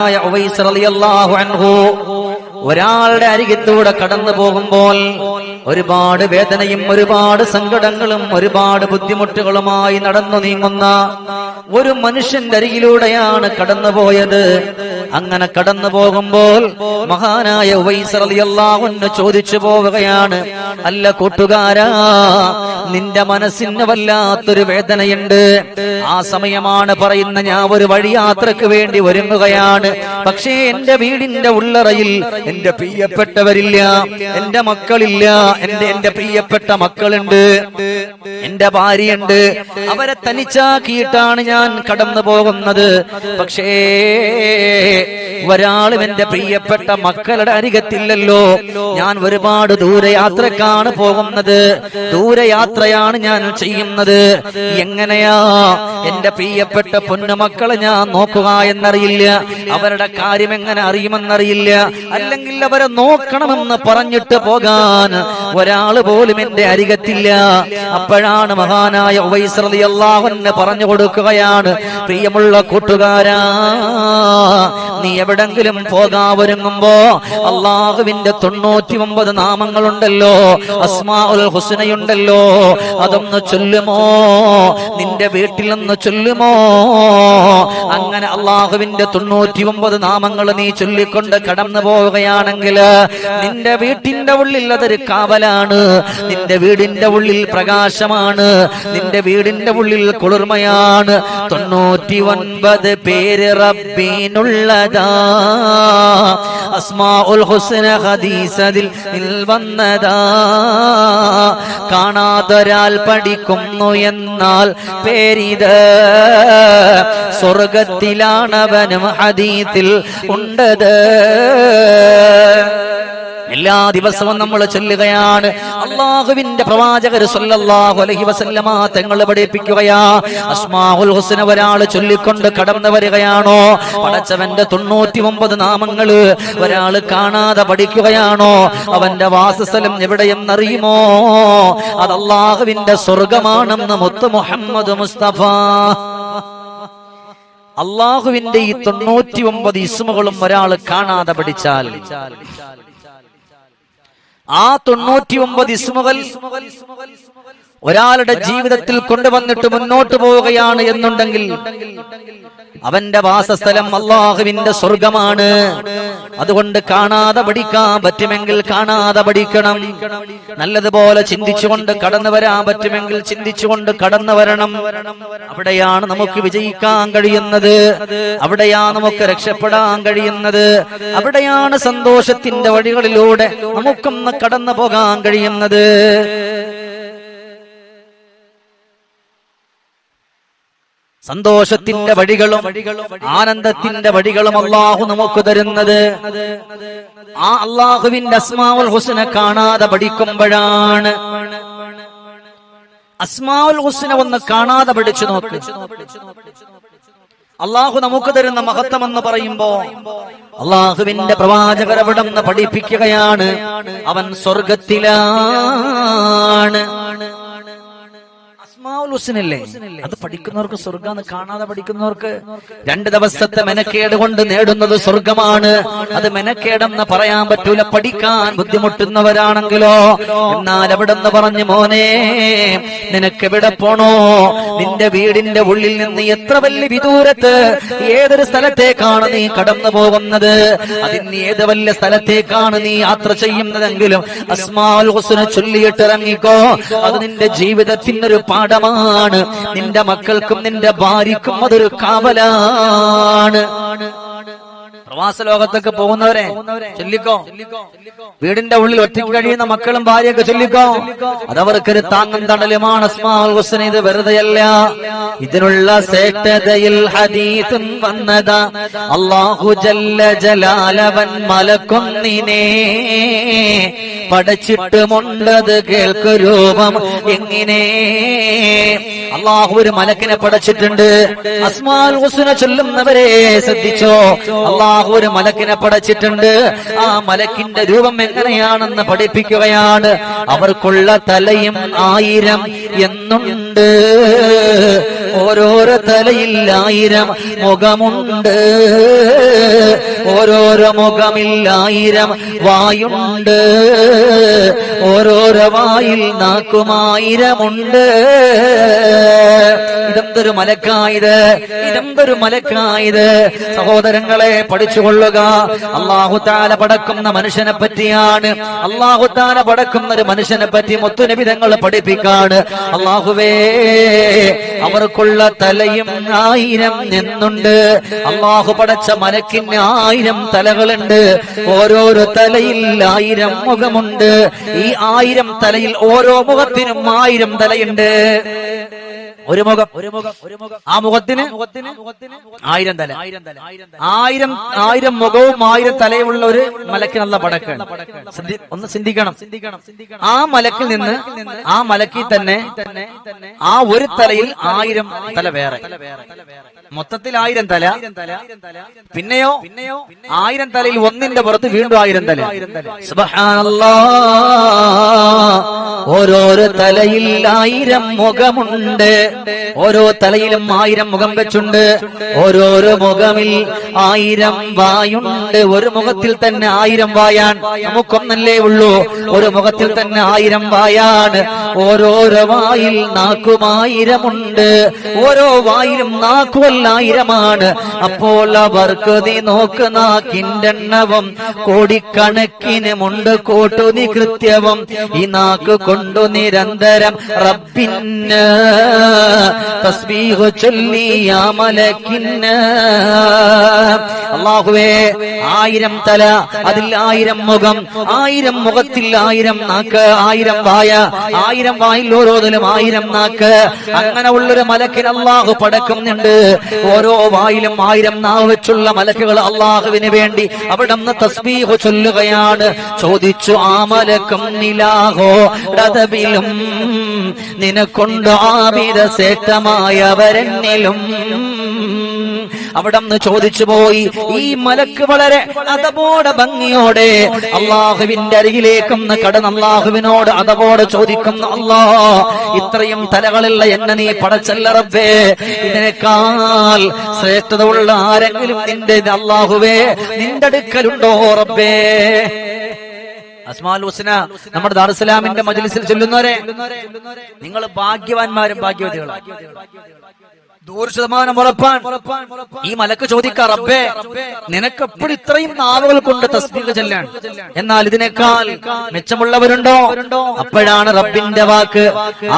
ഉവൈസ് റളിയല്ലാഹു അൻഹു ഒരാളുടെ അരികത്തൂടെ കടന്നു പോകുമ്പോൾ ഒരുപാട് വേദനയും ഒരുപാട് സങ്കടങ്ങളും ഒരുപാട് ബുദ്ധിമുട്ടുകളുമായി നടന്നു നീങ്ങുന്ന ഒരു മനുഷ്യന്റെ അരികിലൂടെയാണ് കടന്നുപോയത്. അങ്ങനെ കടന്നു പോകുമ്പോൾ മഹാനായ വൈസറിയല്ലാവുന്ന ചോദിച്ചു പോവുകയാണ് അല്ല കൂട്ടുകാരാ നിന്റെ മനസ്സിന് വല്ലാത്തൊരു വേദനയുണ്ട്. ആ സമയമാണ് പറയുന്ന ഞാൻ ഒരു വഴിയാത്രക്ക് വേണ്ടി ഒരുങ്ങുകയാണ്. പക്ഷേ എന്റെ വീടിന്റെ ഉള്ളറയിൽ എന്റെ പ്രിയപ്പെട്ടവരില്ല എന്റെ മക്കളില്ല എന്റെ എന്റെ പ്രിയപ്പെട്ട മക്കളുണ്ട് എന്റെ ഭാര്യയുണ്ട് അവരെ തനിച്ചാക്കിയിട്ടാണ് ഞാൻ കടന്നു പോകുന്നത്. പക്ഷേ ഒരാളും എന്റെ പ്രിയപ്പെട്ട മക്കളുടെ അരികത്തില്ലല്ലോ. ഞാൻ ഒരുപാട് ദൂരയാത്രക്കാണ് പോകുന്നത്. ദൂരയാത്രയാണ് ഞാൻ ചെയ്യുന്നത്. എങ്ങനെയാ എന്റെ പ്രിയപ്പെട്ട പൊന്നുമക്കളെ ഞാൻ നോക്കുക എന്നറിയില്ല. അവരുടെ കാര്യം എങ്ങനെ അറിയുമെന്നറിയില്ല. അല്ലെങ്കിൽ അവരെ നോക്കണമെന്ന് പറഞ്ഞിട്ട് പോകാൻ ഒരാൾ പോലും എന്റെ അരികത്തില്ല. അപ്പോഴാണ് മഹാനായ ഉവൈസ് അള്ളാഹുന്ന് പറഞ്ഞു കൊടുക്കുകയാണ് പ്രിയമുള്ള കൂട്ടുകാരാ നീ എവിടെങ്കിലും പോകാവൊരുങ്ങുമ്പോ അള്ളാഹുവിന്റെ തൊണ്ണൂറ്റി ഒമ്പത് നാമങ്ങളുണ്ടല്ലോ അസ്മാ ഉൽ ഹുസനയുണ്ടല്ലോ അതൊന്ന് ചൊല്ലുമോ? നിന്റെ വീട്ടിൽ നിന്ന് ചൊല്ലുമോ? അങ്ങനെ അള്ളാഹുവിന്റെ തൊണ്ണൂറ്റി ഒമ്പത് നാമങ്ങൾ നീ ചൊല്ലിക്കൊണ്ട് കടന്നു പോവുകയാണെങ്കിൽ നിന്റെ വീട്ടിന്റെ ഉള്ളിൽ അതൊരു കാവലാണ്. നിന്റെ വീടിന്റെ ഉള്ളിൽ പ്രകാശമാണ്. നിന്റെ വീടിന്റെ ഉള്ളിൽ കുളിർമയാണ്. തൊണ്ണൂറ്റി ഒൻപത് പേര് കാണാതൊരാൾ പഠിക്കുന്നു എന്നാൽ പേരിത് സ്വർഗത്തിലാണവനും ഹദീത്തിൽ ഉണ്ടത്. എല്ലാ ദിവസവും നമ്മൾ ചൊല്ലുകയാണ്. അള്ളാഹുവിന്റെ പ്രവാചകർ സല്ലല്ലാഹു അലൈഹി വസല്ലമ തങ്ങൾ പഠിപ്പിക്കുകയാ. അസ്മാഉൽ ഹുസ്ന ഒരാൾ ചൊല്ലിക്കൊണ്ട് കടന്നു വരികയാണോ? പടച്ചവന്റെ തൊണ്ണൂറ്റി ഒമ്പത് നാമങ്ങൾ ഒരാൾ കാണാതെ പഠിക്കുകയാണോ? അവന്റെ വാസസ്ഥലം എവിടെയെന്നറിയുമോ? അത് അള്ളാഹുവിന്റെ സ്വർഗമാണെന്ന് മുത്ത് മുഹമ്മദ് മുസ്തഫ. അള്ളാഹുവിന്റെ ഈ തൊണ്ണൂറ്റി ഒമ്പത് ഇസ്മുകളും ഒരാൾ കാണാതെ പഠിച്ചാൽ. ആ തൊണ്ണൂറ്റി ഒമ്പത് ഇസ്മുകൾ ഒരാളുടെ ജീവിതത്തിൽ കൊണ്ടുവന്നിട്ട് മുന്നോട്ട് പോവുകയാണ് എന്നുണ്ടെങ്കിൽ അവന്റെ വാസസ്ഥലം അള്ളാഹുവിന്റെ സ്വർഗമാണ്. അതുകൊണ്ട് കാണാതെ പഠിക്കാൻ പറ്റുമെങ്കിൽ കാണാതെ പഠിക്കണം. നല്ലതുപോലെ ചിന്തിച്ചുകൊണ്ട് കടന്നു വരാൻ പറ്റുമെങ്കിൽ ചിന്തിച്ചുകൊണ്ട് കടന്നു വരണം. അവിടെയാണ് നമുക്ക് വിജയിക്കാൻ കഴിയുന്നത്. അവിടെയാണ് നമുക്ക് രക്ഷപ്പെടാൻ കഴിയുന്നത്. അവിടെയാണ് സന്തോഷത്തിന്റെ വഴികളിലൂടെ നമുക്കൊന്ന് കടന്നു പോകാൻ കഴിയുന്നത്. സന്തോഷത്തിന്റെ വഴികളും ആനന്ദത്തിന്റെ വഴികളും അള്ളാഹു നമുക്ക് തരുന്നത്. ആ അള്ളാഹുവിന്റെ അസ്മാവുൽ ഹുസനെ കാണാതെ പഠിക്കുമ്പോഴാണ്. അസ്മാവുൽ ഹുസനെ ഒന്ന് കാണാതെ പഠിച്ചു നോക്ക്. അള്ളാഹു നമുക്ക് തരുന്ന മഹത്വം എന്ന് പറയുമ്പോ അള്ളാഹുവിന്റെ പ്രവാചകർ അവിടെ നിന്ന് പഠിപ്പിക്കുകയാണ്. അവൻ സ്വർഗത്തിലാണ്. ഹുസ്നല്ലേ അത് പഠിക്കുന്നവർക്ക് സ്വർഗം കാണാതെ പഠിക്കുന്നവർക്ക് രണ്ട് ദിവസത്തെ മെനക്കേട് കൊണ്ട് നേടുന്നത് സ്വർഗമാണ് അത് മെനക്കേടെന്ന് പറയാൻ പറ്റൂല. പഠിക്കാൻ ബുദ്ധിമുട്ടുന്നവരാണെങ്കിലോ? എന്നാൽ അവിടെ നിന്ന് പറഞ്ഞു മോനെ നിനക്ക് എവിടെ പോണോ? നിന്റെ വീടിന്റെ ഉള്ളിൽ നിന്ന് എത്ര വലിയ വിദൂരത്ത് ഏതൊരു സ്ഥലത്തേക്കാണ് നീ കടന്നു പോകുന്നത്? അതിന് ഏത് വലിയ സ്ഥലത്തേക്കാണ് നീ യാത്ര ചെയ്യുന്നതെങ്കിലും അസ്മാൽ ഹുസ്ന ചൊല്ലിയിട്ടിറങ്ങിക്കോ. അത് നിന്റെ ജീവിതത്തിന് ഒരു പാഠമാണ് നിന്റെ മക്കൾക്കും നിന്റെ ഭാര്യക്കും അതൊരു കാവലാണ്. പ്രവാസ ലോകത്തേക്ക് പോകുന്നവരെ ചൊല്ലിക്കോ? വീടിന്റെ ഉള്ളിൽ ഒറ്റയ്ക്ക് കഴിയുന്ന മക്കളും ഭാര്യയൊക്കെ ചൊല്ലിക്കോ? അതവർക്കൊരു താങ്ങും തണലുമാണ് അസ്മാൽ ഹുസ്ന ഇത് വെറുതെയല്ല. ഇതിനുള്ള ശ്രേഷ്ഠതയിൽ ഹദീസും വന്നതാ. അള്ളാഹു ജല്ല ജലാലവൻ മലക്കൊന്നിനെ പടച്ചിട്ടുമുണ്ടത് കേൾക്കു രൂപം എങ്ങനെ? അള്ളാഹു ഒരു മലക്കിനെ പടച്ചിട്ടുണ്ട്. അസ്മാൽ ഹുസ്ന ചൊല്ലുന്നവരെ ശ്രദ്ധിച്ചോ? അള്ളാഹു അള്ളാഹു ഒരു മലക്കിനെ പഠിച്ചിട്ടുണ്ട് ആ മലക്കിന്റെ രൂപം എങ്ങനെയാണെന്ന് പഠിപ്പിക്കുകയാണ്. അവർക്കുള്ള തലയും ആയിരം എന്നുണ്ട്. ഓരോരോ തലയിൽ ആയിരം മുഖമുണ്ട്. ഓരോരോ മുഖമില്ലായിരം വായുണ്ട്. ഓരോരോ വായിൽ നാക്കുമായിരമുണ്ട്. ഇതെന്തൊരു മലക്കായത് ഇതെന്തൊരു മലക്കായത്. സഹോദരങ്ങളെ പഠിച്ചുകൊള്ളുക. അള്ളാഹുത്താല പടക്കുന്ന മനുഷ്യനെ പറ്റിയാണ്. അള്ളാഹുത്താല പടക്കുന്ന ഒരു മനുഷ്യനെ പറ്റി മുത്തുനിബിതങ്ങൾ പഠിപ്പിക്കാണ്. അള്ളാഹുവേ അവർക്കുള്ള തലയും ആയിരം നിന്നുണ്ട്. അള്ളാഹു പടച്ച മലക്കിന് ആയിരം തലകളുണ്ട്. ഓരോരോ തലയിൽ ആയിരം മുഖമുണ്ട്. ഈ ആയിരം തലയിൽ ഓരോ മുഖത്തിനും ആയിരം തലയുണ്ട്. ഒരു മുഖം ഒരു മുഖം ഒരു മുഖം. ആ മുഖത്തിന് മുഖത്തിന് മുഖത്തിന് ആയിരം തല. ആയിരം തല. ആയിരം ആയിരം മുഖവും ആയിരം തലയുമുള്ള ഒരു മലക്കിനുള്ള പടക്കാണ് ഒന്ന് ചിന്തിക്കണം ആ മലക്കിൽ നിന്ന് ആ മലക്കിൽ തന്നെ ആ ഒരു തലയിൽ ആയിരം തല വേറെ. മൊത്തത്തിൽ ആയിരം തല. പിന്നെയോ? പിന്നെയോ? ആയിരം തലയിൽ ഒന്നിന്റെ പുറത്ത് വീണ്ടും ആയിരം തല. ഓരോരോ തലയിൽ ആയിരം മുഖമുണ്ട്. ഓരോ തലയിലും ആയിരം മുഖം വെച്ചുണ്ട്. ഓരോരോ മുഖമിൽ ആയിരം വായുണ്ട്. ഒരു മുഖത്തിൽ തന്നെ ആയിരം വായാൻ നമുക്കൊന്നല്ലേ ഉള്ളൂ. ഒരു മുഖത്തിൽ തന്നെ ആയിരം വായാണ്. ഓരോരോ വായിൽ നാക്കുമായിരമുണ്ട് ഓരോ വായിലും നാക്കുവല്ലായിരമാണ് അപ്പോൾ അവർക്ക് നീ നോക്ക് നാക്കിന്റെ എണ്ണവും കോടിക്കണക്കിനുമുണ്ട് കോട്ടു നീ കൃത്യവും. ഈ നാക്ക് കൊണ്ടു നിരന്തരം റബ്ബിന്. തസ്ബീഹു ചൊല്ലിയാ മലക്കിന് അള്ളാഹുവേ ആയിരം തല അതിൽ ആയിരം മുഖം ആയിരം മുഖത്തിൽ ആയിരം നാക്ക് ആയിരം വായ ആയിരം വായിൽ ഓരോന്നിലും ആയിരം നാക്ക്. അങ്ങനെ ഉള്ളൊരു മലക്കിന് അള്ളാഹു പടക്കുന്നുണ്ട്. ഓരോ വായിലും ആയിരം നാവ് വെച്ചുള്ള മലക്കുകൾ അള്ളാഹുവിന് വേണ്ടി അവിടെ നിന്ന് തസ്ബീഹു ചൊല്ലുകയാണ്. ചോദിച്ചു ആ മലക്കും നിലാഹോ നിനക്കൊണ്ട് ആവിധ ശ്രേഷ്ഠമായവരെന്നിലും? അവിടെ നിന്ന് ചോദിച്ചു പോയി. ഈ മലക്ക് വളരെ അതപോടെ ഭംഗിയോടെ അള്ളാഹുവിന്റെ അരികിലേക്കൊന്ന് കടന്ന് അള്ളാഹുവിനോട് അതപോടെ ചോദിക്കുന്നു അല്ലാ ഇത്രയും തലകളുള്ള എന്നെ നീ പടച്ചല്ല റബ്ബേ. ഇതിനേക്കാൾ ശ്രേഷ്ഠത ഉള്ള ആരെങ്കിലും നിന്റെ അള്ളാഹുവേ നിന്റെ അടുക്കലുണ്ടോ റബ്ബേ? അസ്മാൽ ഹുസ്ന നമ്മുടെ ദാറുസലാമിന്റെ മജ്ലിസിൽ ചൊല്ലുന്നവരെ നിങ്ങൾ ഭാഗ്യവാന്മാരും ഭാഗ്യവതികളാണ് ഈ മലക്ക് ചോദിക്കാ റബ്ബേ നിനക്ക് എപ്പോഴും ഇത്രയും നാവുകൾ കൊണ്ട് തസ്ബീഹ് ചെല്ലാൻ. എന്നാൽ ഇതിനേക്കാൾ മെച്ചമുള്ളവരുണ്ടോ? അപ്പോഴാണ് റബ്ബിന്റെ വാക്ക്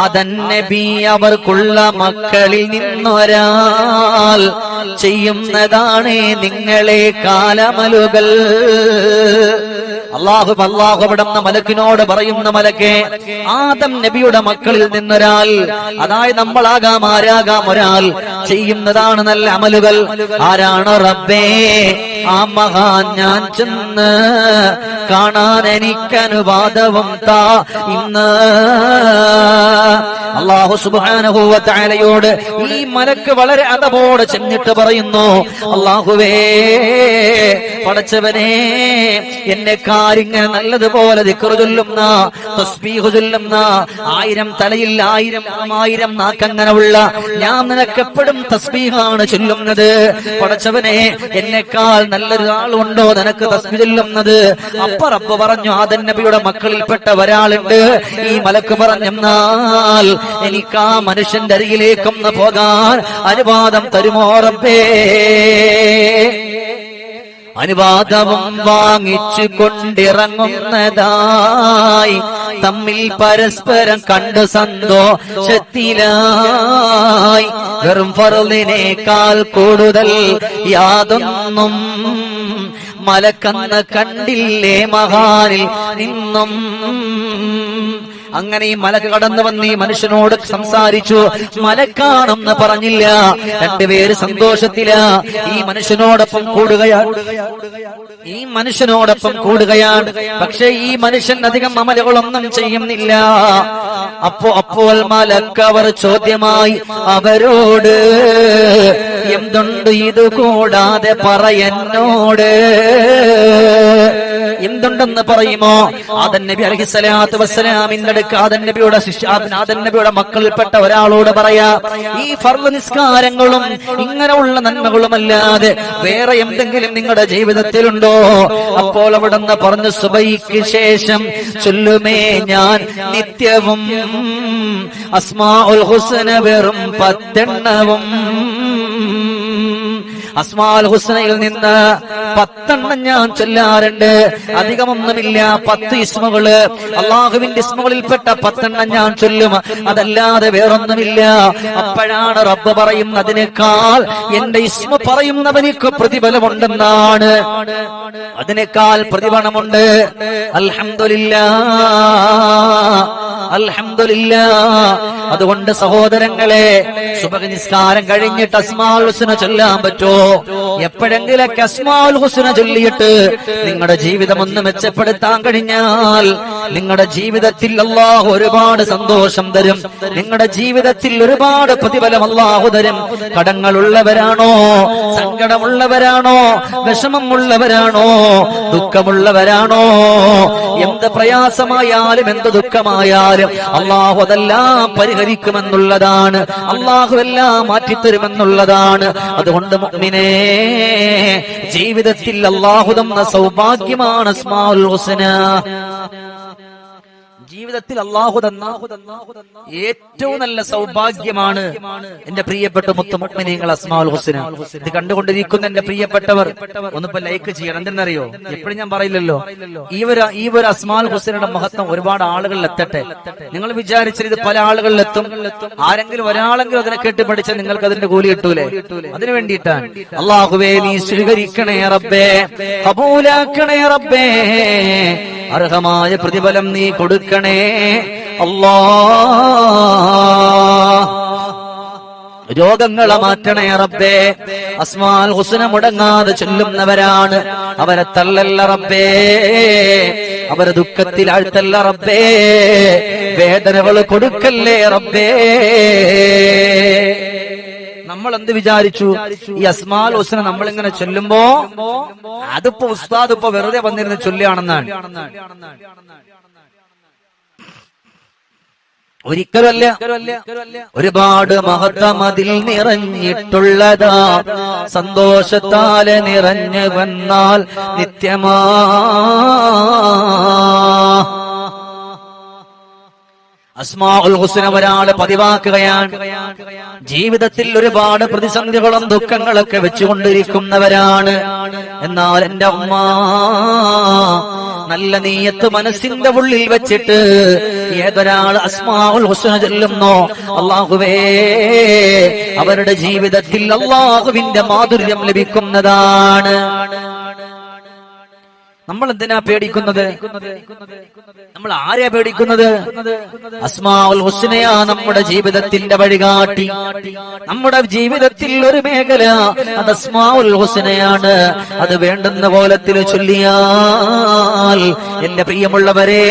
അതന്നബി അവർക്കുള്ള മക്കളിൽ നിന്നൊരാൾ ചെയ്യുന്നതാണ് നിങ്ങളെ കാലമലുകൾ. അള്ളാഹു അള്ളാഹു അവിടുന്ന് മലക്കിനോട് പറയുന്ന മലക്കെ ആദം നബിയുടെ മക്കളിൽ നിന്നൊരാൾ അതായത് നമ്മളാകാം ആരാകാം ഒരാൾ ചെയ്യുന്നതാണ് നല്ല അമലുകൾ. ആരാണ് റബ്ബേ? ആ മഹാൻ ഞാൻ ചെന്ന് കാണാൻ എനിക്കനുവാദവും താ. ഇന്ന് അള്ളാഹു സുബാനഹൂവത്തായാലയോട് ഈ മലക്ക് വളരെ അതപോടെ ചെന്നിട്ട് പറയുന്നു അള്ളാഹുവേ പടച്ചവനെ എന്നെ കാര്യങ്ങൾ നല്ലതുപോലെ ദിക്റ് ചൊല്ലുന്ന തസ്ബീഹു ചൊല്ലുന്ന ആയിരം തലയിൽ ആയിരം ആയിരം നാക്കങ്ങനെയുള്ള ഞാൻ നിനക്കെപ്പോഴും തസ്ബീഹാണ് ചൊല്ലുന്നത്. പടച്ചവനെ എന്നെക്കാൾ നല്ലൊരാളുണ്ടോ നിനക്ക് തസ്മി ചൊല്ലുന്നത്? അപ്പറപ്പ് പറഞ്ഞു ആദൻ നബിയുടെ മക്കളിൽപ്പെട്ട ഒരാളുണ്ട്. ഈ മലക്ക് പറഞ്ഞെന്നാൽ എനിക്ക് ആ മനുഷ്യന്റെ അരികിലേക്കൊന്ന് പോകാൻ അനുവാദം തരുമോ റബ്ബേ? അനുവാദവും വാങ്ങിച്ചു കൊണ്ടിറങ്ങുന്നതായി തമ്മിൽ പരസ്പരം കണ്ടു സന്തോഷത്തിലായി വെറും ഫറലിനേക്കാൾ കൂടുതൽ യാതൊന്നും മലക്കന്ന് കണ്ടില്ലേ മഹാനിൽ നിന്നും? അങ്ങനെ ഈ മലക്ക് കടന്നു വന്ന് ഈ മനുഷ്യനോട് സംസാരിച്ചു മലക്കാണെന്ന് പറഞ്ഞില്ല രണ്ടുപേര് സന്തോഷത്തില ഈ മനുഷ്യനോടൊപ്പം കൂടുകയാണ് ഈ മനുഷ്യനോടൊപ്പം കൂടുകയാണ് പക്ഷെ ഈ മനുഷ്യൻ അധികം അമലുകളൊന്നും ചെയ്യുന്നില്ല. അപ്പോ അപ്പോൾ മലക്കവർ ചോദ്യമായി അവരോട് എന്തുണ്ട് ഇത് കൂടാതെ പറയെന്നോട്? എന്തുണ്ടെന്ന് പറയുമോ? ആദൻ നബി വസ്സലാമിന്റെ അടുക്ക് ആദൻ നബിയുടെ ശിഷ്യ ആദൻ നബിയുടെ മക്കളിൽപ്പെട്ട ഒരാളോട് പറയാ ഈ ഫർദ് നിസ്കാരങ്ങളും ഇങ്ങനെയുള്ള നന്മകളും അല്ലാതെ വേറെ എന്തെങ്കിലും നിങ്ങളുടെ ജീവിതത്തിലുണ്ടോ? അപ്പോൾ അവിടെ നിന്ന് പറഞ്ഞു സുബൈക്ക് ശേഷം ചൊല്ലുമേ ഞാൻ നിത്യവും അസ്മാ ഉൽ ഹുസന വെറും പത്തെണ്ണവും. അസ്മാൽ ഹുസ്നയിൽ നിന്ന് പത്തെണ്ണം ഞാൻ ചൊല്ലാറുണ്ട്. അധികമൊന്നുമില്ല പത്ത് ഇസ്മകൾ അള്ളാഹുവിന്റെ ഇസ്മുകളിൽപ്പെട്ട പത്തെണ്ണം ഞാൻ ചൊല്ലും. അതല്ലാതെ വേറൊന്നുമില്ല. അപ്പോഴാണ് റബ്ബ് പറയുന്നതിനേക്കാൾ എന്റെ ഇസ്മ പറയുന്നവനിക്ക് പ്രതിഫലമുണ്ടെന്നാണ്. അതിനേക്കാൾ പ്രതിഫലമുണ്ട്. അൽഹംദുലില്ലാ അൽഹംദുലില്ലാ. അതുകൊണ്ട് സഹോദരങ്ങളെ സുഭനിസ്കാരം കഴിഞ്ഞിട്ട് അസ്മാൽ ഹുസ്ന ചൊല്ലാൻ പറ്റോ? എപ്പോഴെങ്കിലൊക്കെ അസ്മാൽ ഹുസ്ന ചൊല്ലിയിട്ട് നിങ്ങളുടെ ജീവിതം ഒന്ന് മെച്ചപ്പെടുത്താൻ കഴിഞ്ഞാൽ നിങ്ങളുടെ ജീവിതത്തിൽ അള്ളാഹു ഒരുപാട് സന്തോഷം തരും. നിങ്ങളുടെ ജീവിതത്തിൽ ഒരുപാട് പ്രതിഫലം അള്ളാഹു തരും. കടങ്ങളുള്ളവരാണോ? സങ്കടമുള്ളവരാണോ? വിഷമമുള്ളവരാണോ? ദുഃഖമുള്ളവരാണോ? എന്ത് പ്രയാസമായാലും എന്ത് ദുഃഖമായാലും അള്ളാഹു അതെല്ലാം പരിഹരിക്കുമെന്നുള്ളതാണ്. അള്ളാഹു എല്ലാം മാറ്റിത്തരുമെന്നുള്ളതാണ്. അതുകൊണ്ട് മുഅ്മിനേ ജീവിതത്തിൽ അള്ളാഹു തന്ന സൗഭാഗ്യമാണ് അസ്മാഉൽ ഹുസ്ന. ജീവിതത്തിൽ അള്ളാഹു തന്ന ഏറ്റവും നല്ല സൗഭാഗ്യമാണ് എന്റെ പ്രിയപ്പെട്ട മുത്തുമുക്മിനീങ്ങൾ അസ്മാൽ ഹുസ്ന. ഇത് കണ്ടുകൊണ്ടിരിക്കുന്ന എന്റെ പ്രിയപ്പെട്ടവർ ഒന്നിപ്പോ ലൈക്ക് ചെയ്യണം. എന്തെന്നറിയോ? എപ്പോഴും ഞാൻ പറയില്ലല്ലോ. ഈ ഒരു ഈ ഒരു അസ്മാൽ ഹുസൈനയുടെ മഹത്വം ഒരുപാട് ആളുകളിൽ എത്തട്ടെ. നിങ്ങൾ വിചാരിച്ചത് ഇത് പല ആളുകളിൽ എത്തും. ആരെങ്കിലും ഒരാളെങ്കിലും അതിനെ കേട്ട് പഠിച്ചാൽ നിങ്ങൾക്ക് അതിന്റെ കൂലി കിട്ടൂലേ? അതിനു വേണ്ടിയിട്ടാണ്. അള്ളാഹുവേ നീ സ്വീകരിക്കണേ റബ്ബേ. കബൂലാക്കണേ റബ്ബേ. അർഹമായ പ്രതിഫലം നീ കൊടുക്കണേ. അല്ലാ. രോഗങ്ങളെ മാറ്റണേ റബ്ബേ. അസ്മാൽ ഹുസന മുടങ്ങാതെ ചൊല്ലുന്നവരാണ്. അവരെ തല്ലല്ല റബ്ബേ. അവരെ ദുഃഖത്തിൽ ആഴ്ത്തല്ല റബ്ബേ. വേദനകൾ കൊടുക്കല്ലേ റബ്ബേ. നമ്മൾ എന്ത് വിചാരിച്ചു? ഈ അസ്മാൽ ഹുസ്ന നമ്മൾ ഇങ്ങനെ ചൊല്ലുമ്പോ അതിപ്പോ ഉസ്താദ് ഇപ്പൊ വെറുതെ വന്നിരുന്ന ചൊല്ലുകയാണെന്നാണ്. ഒരിക്കലല്ല ഒരുപാട് മഹത്തമതിൽ നിറഞ്ഞിട്ടുള്ളതാ. സന്തോഷത്താൽ നിറഞ്ഞു വന്നാൽ നിത്യമാ. അസ്മാഉൽ പതിവാക്കുകയാണ്. ജീവിതത്തിൽ ഒരുപാട് പ്രതിസന്ധികളും ദുഃഖങ്ങളൊക്കെ വെച്ചുകൊണ്ടിരിക്കുന്നവരാണ്. എന്നാൽ എന്റെ അമ്മ നല്ല നീയത്ത് മനസ്സിന്റെ ഉള്ളിൽ വെച്ചിട്ട് ഏതൊരാൾ അസ്മാഉൽ ഹുസ്ന ചൊല്ലുന്നോ അള്ളാഹുവേ അവരുടെ ജീവിതത്തിൽ അള്ളാഹുവിന്റെ മാധുര്യം ലഭിക്കുന്നതാണ്. നമ്മൾ എന്തിനാ പേടിക്കുന്നത്? നമ്മൾ ആരെയാ പേടിക്കുന്നത്? അസ്മാഉൽ ഹുസ്നയാ നമ്മുടെ ജീവിതത്തിന്റെ വഴികാട്ടി. നമ്മുടെ ജീവിതത്തിൽ ഒരു മേഖല അത് അസ്മാവുൽ ഹുസ്നയാണ്. അത് വേണ്ടുന്ന കോലത്തിൽ ചൊല്ലിയാൽ എന്റെ പ്രിയമുള്ളവരെ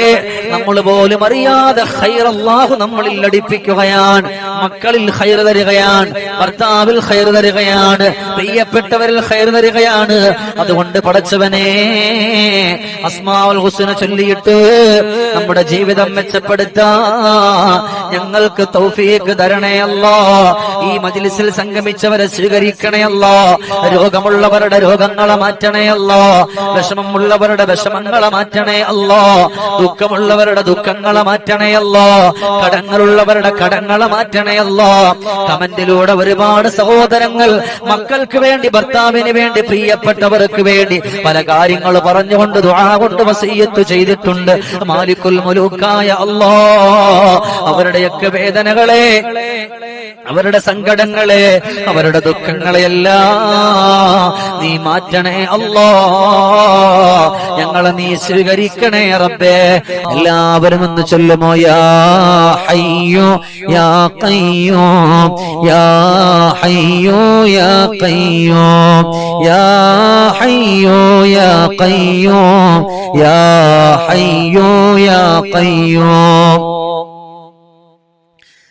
നമ്മൾ പോലും അറിയാതെ അള്ളാഹു നമ്മളിൽ അടിപ്പിക്കുകയാണ് മക്കളിൽ ഹൈർ തരികയാണ്. ഭർത്താവിൽ ഹൈർ തരികയാണ്. പ്രിയപ്പെട്ടവരിൽ ഹൈർ തരികയാണ്. അതുകൊണ്ട് പടച്ചവനെ അസ്മാവുൽ ഹുസന ചൊല്ലിയിട്ട് നമ്മുടെ ജീവിതം മെച്ചപ്പെടുത്താ. ഞങ്ങൾക്ക് തൗഫീക്ക് തരണേ ഈ മജിലിസിൽ സംഗമിച്ചവരെ സ്വീകരിക്കണേ അല്ലോ. രോഗമുള്ളവരുടെ രോഗങ്ങളെ മാറ്റണേ അല്ലോ. വിഷമമുള്ളവരുടെ വിഷമങ്ങളെ മാറ്റണേ അല്ലോ. ദുഃഖമുള്ളവരുടെ ദുഃഖങ്ങളെ മാറ്റണേ അല്ലോ. കടങ്ങളുള്ളവരുടെ കടങ്ങളെ മാറ്റണേ അല്ലോ. കമന്റിലൂടെ ഒരുപാട് സഹോദരങ്ങൾ മക്കൾക്ക് വേണ്ടി ഭർത്താവിന് വേണ്ടി പ്രിയപ്പെട്ടവർക്ക് വേണ്ടി പല കാര്യങ്ങൾ പറഞ്ഞു പറഞ്ഞുകൊണ്ട് ദുആ കൊണ്ട് വസീയത്ത് ചെയ്തിട്ടുണ്ട്. മാലിക്കുൽ മുലൂക്കായ അല്ലാ അവരുടെയൊക്കെ വേദനകളെ അവരുടെ സങ്കടങ്ങളെ അവരുടെ ദുഃഖങ്ങളെയെല്ലാം നീ മാറ്റണേ അല്ലോ. ഞങ്ങളെ നീ സ്വീകരിക്കണേ റബ്ബേ. എല്ലാവരും ഒന്ന് ചൊല്ലുമോ യാ ഹയ്യോ യാ കയ്യോ യാ ഹയ്യോ യാ കയ്യോ യാ ഹയ്യോ യാ കയ്യോ യാ ഹയ്യോ യാ കയ്യോ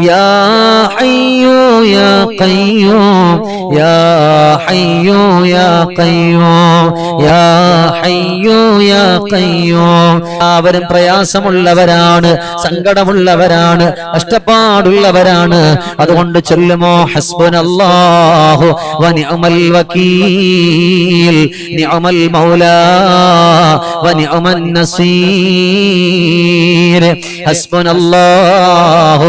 يا حي يا قيوم يا حي يا قيوم يا حي يا قيوم അവരും പ്രയാസമുള്ളവരാണ് സങ്കടമുള്ളവരാണ് കഷ്ടപ്പാടുള്ളവരാണ് അതുകൊണ്ട് ചൊല്ലുമോ ഹസ്ബുനല്ലാഹു വനിഅമൽ വകീൽ നിഅമൽ മൗലാ വനിഅമൻ നസീർ ഹസ്ബുനല്ലാഹു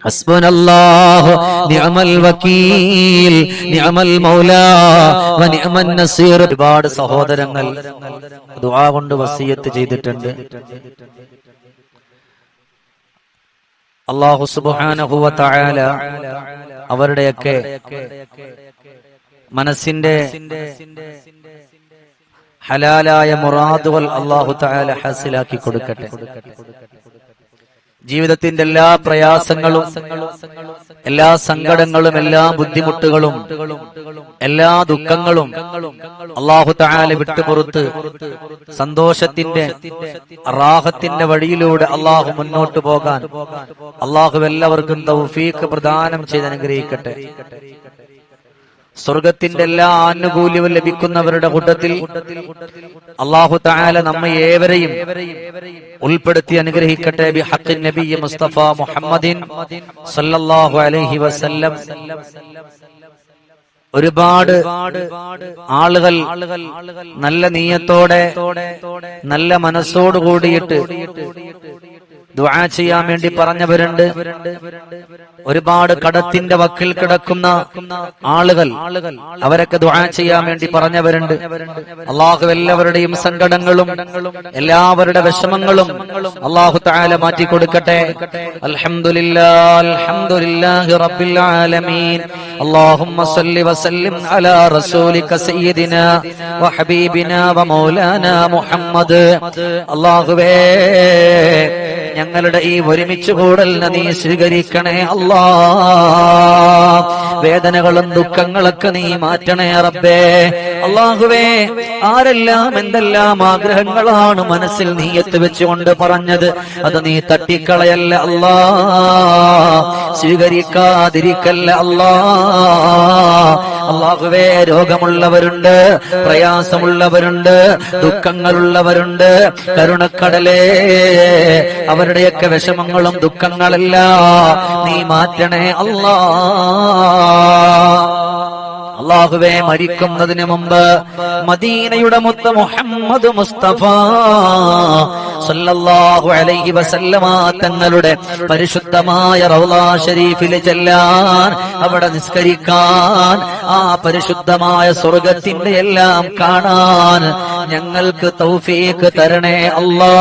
حسبنا الله نعم الوكيل نعم المولى ونعم النصير ഒരുപാട് സഹോദരങ്ങൾ ദുആ കൊണ്ട് വസിയത്ത് ചെയ്തിട്ടുണ്ട് അല്ലാഹു സുബ്ഹാനഹു വ തആല അവരുടെയൊക്കെ മനസ്സിന്റെ ഹലാലായ മുറാദുകൾ അല്ലാഹു തആല ഹാസിലാക്കി കൊടുക്കട്ടെ ജീവിതത്തിന്റെ എല്ലാ പ്രയാസങ്ങളും എല്ലാ സങ്കടങ്ങളും എല്ലാ ബുദ്ധിമുട്ടുകളും എല്ലാ ദുഃഖങ്ങളും അള്ളാഹു താല വിട്ടുപുറത്ത് സന്തോഷത്തിന്റെ റാഹത്തിന്റെ വഴിയിലൂടെ അള്ളാഹു മുന്നോട്ട് പോകാൻ അള്ളാഹു എല്ലാവർക്കും തൗഫീഖ് പ്രദാനം ചെയ്ത് അനുഗ്രഹിക്കട്ടെ. സ്വർഗത്തിന്റെ എല്ലാ ആനുകൂല്യവും ലഭിക്കുന്നവരുടെ കൂട്ടത്തിൽ അള്ളാഹു താല നമ്മെ ഏവരെയും ഉൾപ്പെടുത്തി അനുഗ്രഹിക്കട്ടെ. ബി ഹക്കിൻ നബി മുസ്തഫ മുഹമ്മദിൻ സല്ലല്ലാഹു അലൈഹി വസല്ലം. ഒരുപാട് ആളുകൾ നല്ല നീയത്തോടെ നല്ല മനസ്സോട് കൂടിയിട്ട് ദുആ ചെയ്യാൻ വേണ്ടി പറഞ്ഞവരുണ്ട് ഒരുപാട് കടത്തിന്റെ വക്കിൽ കിടക്കുന്ന ആളുകൾ അവരൊക്കെ ദുആ ചെയ്യാൻ വേണ്ടി പറഞ്ഞവരുണ്ട് അള്ളാഹു എല്ലാവരുടെയും സങ്കടങ്ങളും എല്ലാവരുടെ വിഷമങ്ങളും അള്ളാഹു താല മാറ്റി കൊടുക്കട്ടെ അൽഹംദുലില്ലാ അൽഹംദുലില്ലാഹി റബ്ബിൽ ആലമീൻ اللهم صل وسلم على رسولك سيدنا وحبيبنا ومولانا محمد അള്ളാഹുവേ ഞങ്ങളുടെ ഈ ഒരുമിച്ച് കൂടലിനെ നീ സ്വീകരിക്കണേ അല്ലാ. വേദനകളും ദുഃഖങ്ങളൊക്കെ നീ മാറ്റണേ റബ്ബേ. അള്ളാഹുവേ ആരെല്ലാം എന്തെല്ലാം ആഗ്രഹങ്ങളാണ് മനസ്സിൽ നീ വെച്ചുകൊണ്ട് പറഞ്ഞത് അത് നീ തട്ടിക്കളയല്ല അല്ലാ. സ്വീകരിക്കാതിരിക്കല്ല അല്ലാ. അള്ളാഹുവേ രോഗമുള്ളവരുണ്ട് പ്രയാസമുള്ളവരുണ്ട് ദുഃഖങ്ങളുള്ളവരുണ്ട് കരുണക്കടലേ അവരുടെയൊക്കെ വിഷമങ്ങളും ദുഃഖങ്ങളല്ല നീ മാറ്റണേ അല്ലാ. അള്ളാഹുവെ മരിക്കുന്നതിന് മുമ്പ് മദീനയുടെ മുത്ത മുഹമ്മദ് മുസ്തഫ സല്ലല്ലാഹു അലൈഹി വസല്ലമ തങ്ങളുടെ പരിശുദ്ധമായ റൗലാ ഷരീഫിൽ ചെല്ലാൻ അവിടെ നിസ്കരിക്കാൻ ആ പരിശുദ്ധമായ സ്വർഗത്തിന്റെ എല്ലാം കാണാൻ ഞങ്ങൾക്ക് തൗഫീഖ് തരണേ അല്ലാ.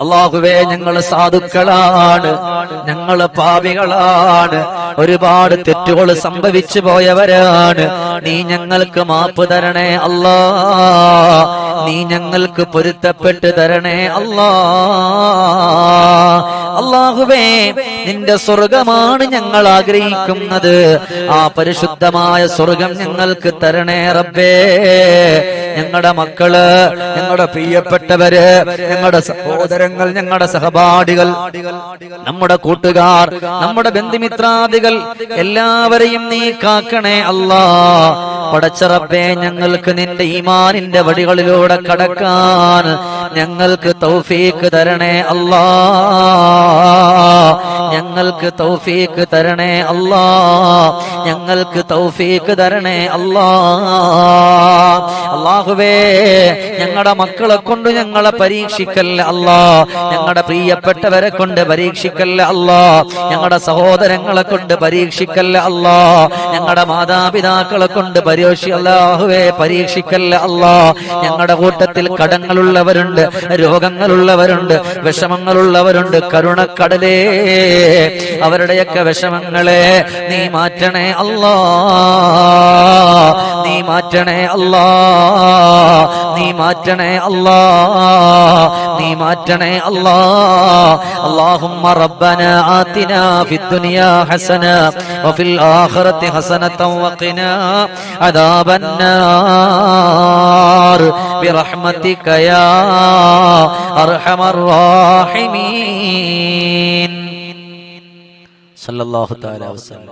അള്ളാഹുവേ ഞങ്ങൾ സാധുക്കളാണ്. ഞങ്ങൾ പാപികളാണ്. ഒരുപാട് തെറ്റുകൾ സംഭവിച്ചു പോയവരാണ്. നീ ഞങ്ങൾക്ക് മാപ്പ് തരണേ അല്ലാ. നീ ഞങ്ങൾക്ക് പൊരുത്തപ്പെട്ട് തരണേ അല്ലാ. അള്ളാഹുവേ നിന്റെ സ്വർഗമാണ് ഞങ്ങൾ ആഗ്രഹിക്കുന്നത്. ആ പരിശുദ്ധമായ സ്വർഗം ഞങ്ങൾക്ക് തരണേ റബ്ബേ. ഞങ്ങളുടെ മക്കൾ ഞങ്ങളുടെ പ്രിയപ്പെട്ടവര് ഞങ്ങളുടെ സഹോദരങ്ങൾ ഞങ്ങളുടെ സഹപാഠികൾ നമ്മുടെ കൂട്ടുകാർ നമ്മുടെ ബന്ധുമിത്രാദികൾ എല്ലാവരെയും നീ കാക്കണേ അല്ലാ. പടച്ചറപ്പേ ഞങ്ങൾക്ക് നിന്റെ ഈമാനിന്റെ വടികളിലൂടെ കടക്കാൻ ഞങ്ങൾക്ക് തൗഫീക്ക് തരണേ അല്ലാ. ഞങ്ങൾക്ക് തൗഫീക്ക് തരണേ അല്ലാ. ഞങ്ങൾക്ക് തൗഫീക്ക് തരണേ അല്ലാ. അള്ളാഹുവേ ഞങ്ങളുടെ മക്കളെ കൊണ്ട് ഞങ്ങളെ പരീക്ഷിക്കല്ല അല്ലാ. ഞങ്ങളുടെ പ്രിയപ്പെട്ടവരെ കൊണ്ട് പരീക്ഷിക്കല്ല അല്ലാ. ഞങ്ങളുടെ സഹോദരങ്ങളെ കൊണ്ട് പരീക്ഷിക്കല്ല അല്ലാ. ഞങ്ങളുടെ മാതാപിതാക്കളെ കൊണ്ട് പരീക്ഷ അല്ലാഹുവേ പരീക്ഷിക്കല്ല അല്ലാ. ഞങ്ങളുടെ കൂട്ടത്തിൽ കടങ്ങളുള്ളവരുണ്ട്. ഉള്ളവരുണ്ട് രോഗങ്ങളുള്ളവരുണ്ട് വിഷമങ്ങളുള്ളവരുണ്ട്. കരുണക്കടലേ അവരുടെയൊക്കെ വിഷമങ്ങളെ നീ മാറ്റണേ അല്ലാ. നീ മാറ്റണേ അല്ലാ. നീ മാറ്റണേ അല്ലാ. നീ മാറ്റണേ അല്ലാ. അള്ളാഹുമ്മ റബ്ബന ആതിനാ ഫിദ്ദുനിയാ ഹസന وفي الآخرة حسنة وقنا عذاب النار برحمتك يا أرحم الراحمين صلى الله تعالى وسلم